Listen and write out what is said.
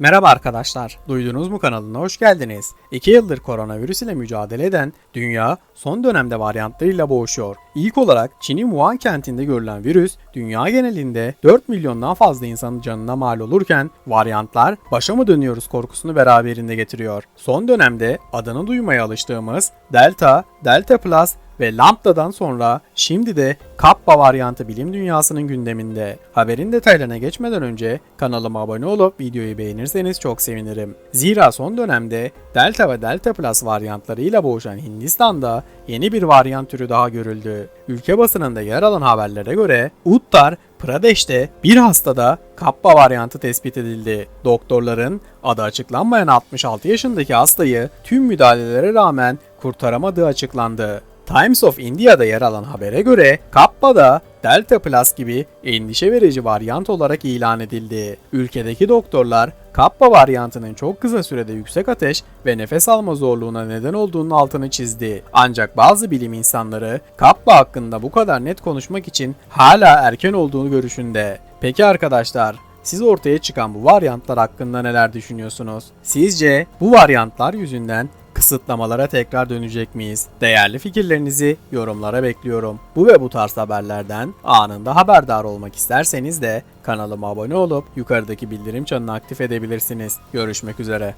Merhaba arkadaşlar, Duydunuz mu kanalına hoş geldiniz. 2 yıldır koronavirüs ile mücadele eden dünya son dönemde varyantlarıyla boğuşuyor. İlk olarak Çin'in Wuhan kentinde görülen virüs dünya genelinde 4 milyondan fazla insanın canına mal olurken varyantlar başa mı dönüyoruz korkusunu beraberinde getiriyor. Son dönemde adını duymaya alıştığımız Delta, Delta Plus ve Lambda'dan sonra şimdi de Kappa varyantı bilim dünyasının gündeminde. Haberin detaylarına geçmeden önce kanalıma abone olup videoyu beğenirseniz çok sevinirim. Zira son dönemde Delta ve Delta Plus varyantlarıyla boğuşan Hindistan'da yeni bir varyant türü daha görüldü. Ülke basınında yer alan haberlere göre Uttar Pradesh'te bir hastada Kappa varyantı tespit edildi. Doktorların adı açıklanmayan 66 yaşındaki hastayı tüm müdahalelere rağmen kurtaramadığı açıklandı. Times of India'da yer alan habere göre Kappa'da Delta Plus gibi endişe verici varyant olarak ilan edildi. Ülkedeki doktorlar Kappa varyantının çok kısa sürede yüksek ateş ve nefes alma zorluğuna neden olduğunun altını çizdi. Ancak bazı bilim insanları Kappa hakkında bu kadar net konuşmak için hala erken olduğunu görüşünde. Peki arkadaşlar, siz ortaya çıkan bu varyantlar hakkında neler düşünüyorsunuz? Sizce bu varyantlar yüzünden kısıtlamalara tekrar dönecek miyiz? Değerli fikirlerinizi yorumlara bekliyorum. Bu ve bu tarz haberlerden anında haberdar olmak isterseniz de kanalıma abone olup yukarıdaki bildirim çanını aktif edebilirsiniz. Görüşmek üzere.